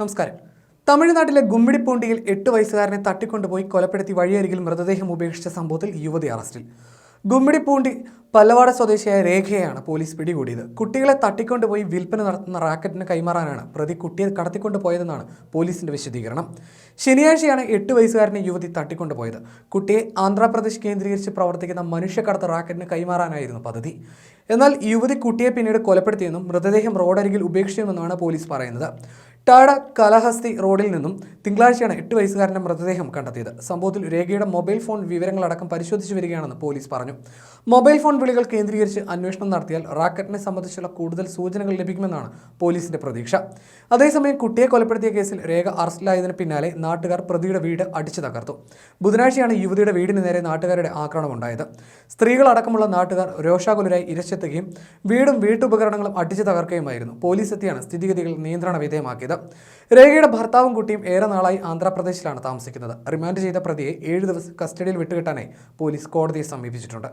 നമസ്കാരം. തമിഴ്നാട്ടിലെ ഗുമ്മിടിപ്പൂണ്ടിയിൽ എട്ട് വയസ്സുകാരനെ തട്ടിക്കൊണ്ടുപോയി കൊലപ്പെടുത്തി വഴിയരികിൽ മൃതദേഹം ഉപേക്ഷിച്ച സംഭവത്തിൽ യുവതി അറസ്റ്റിൽ. ഗുമ്മിടിപ്പൂണ്ടി പല്ലവാട സ്വദേശിയായ രേഖയാണ് പോലീസ് പിടികൂടിയത്. കുട്ടികളെ തട്ടിക്കൊണ്ടുപോയി വിൽപ്പന നടത്തുന്ന റാക്കറ്റിന് കൈമാറാനാണ് പ്രതി കുട്ടിയെ കടത്തിക്കൊണ്ടുപോയതെന്നാണ് പോലീസിന്റെ വിശദീകരണം. ശനിയാഴ്ചയാണ് എട്ട് വയസ്സുകാരനെ യുവതി തട്ടിക്കൊണ്ടുപോയത്. കുട്ടിയെ ആന്ധ്രാപ്രദേശ് കേന്ദ്രീകരിച്ച് പ്രവർത്തിക്കുന്ന മനുഷ്യക്കടത്ത് റാക്കറ്റിന് കൈമാറാനായിരുന്നു പദ്ധതി. എന്നാൽ യുവതി കുട്ടിയെ പിന്നീട് കൊലപ്പെടുത്തിയെന്നും മൃതദേഹം റോഡരികിൽ ഉപേക്ഷിച്ചുവെന്നാണ് പോലീസ് പറയുന്നത്. ടാഡ കലഹസ്തി റോഡിൽ നിന്നും തിങ്കളാഴ്ചയാണ് എട്ട് വയസ്സുകാരന്റെ മൃതദേഹം കണ്ടെത്തിയത്. സംഭവത്തിൽ രേഖയുടെ മൊബൈൽ ഫോൺ വിവരങ്ങളടക്കം പരിശോധിച്ചു വരികയാണെന്ന് പോലീസ് പറഞ്ഞു. മൊബൈൽ ഫോൺ വിളികൾ കേന്ദ്രീകരിച്ച് അന്വേഷണം നടത്തിയാൽ റാക്കറ്റിനെ സംബന്ധിച്ചുള്ള കൂടുതൽ സൂചനകൾ ലഭിക്കുമെന്നാണ് പോലീസിന്റെ പ്രതീക്ഷ. അതേസമയം കുട്ടിയെ കൊലപ്പെടുത്തിയ കേസിൽ രേഖ അറസ്റ്റിലായതിനു പിന്നാലെ നാട്ടുകാർ പ്രതിയുടെ വീട് അടിച്ചു തകർത്തു. ബുധനാഴ്ചയാണ് യുവതിയുടെ വീടിന് നേരെ നാട്ടുകാരുടെ ആക്രമണമുണ്ടായത് സ്ത്രീകളടക്കമുള്ള നാട്ടുകാർ രോഷാകുലരായി ഇരച്ചെത്തുകയും വീടും വീട്ടുപകരണങ്ങളും അടിച്ചു തകർക്കുകയുമായിരുന്നു. പോലീസ് എത്തിയാണ് സ്ഥിതിഗതികൾ നിയന്ത്രണ വിധേയമാക്കിയത് രേഖയുടെ ഭർത്താവും കുട്ടിയും ഏറെ നാളായി ആന്ധ്രാപ്രദേശിലാണ് താമസിക്കുന്നത്. റിമാൻഡ് ചെയ്ത പ്രതിയെ ഏഴ് ദിവസം കസ്റ്റഡിയിൽ വിട്ടുകിട്ടാനായി പോലീസ് കോടതിയെ സമീപിച്ചിട്ടുണ്ട്.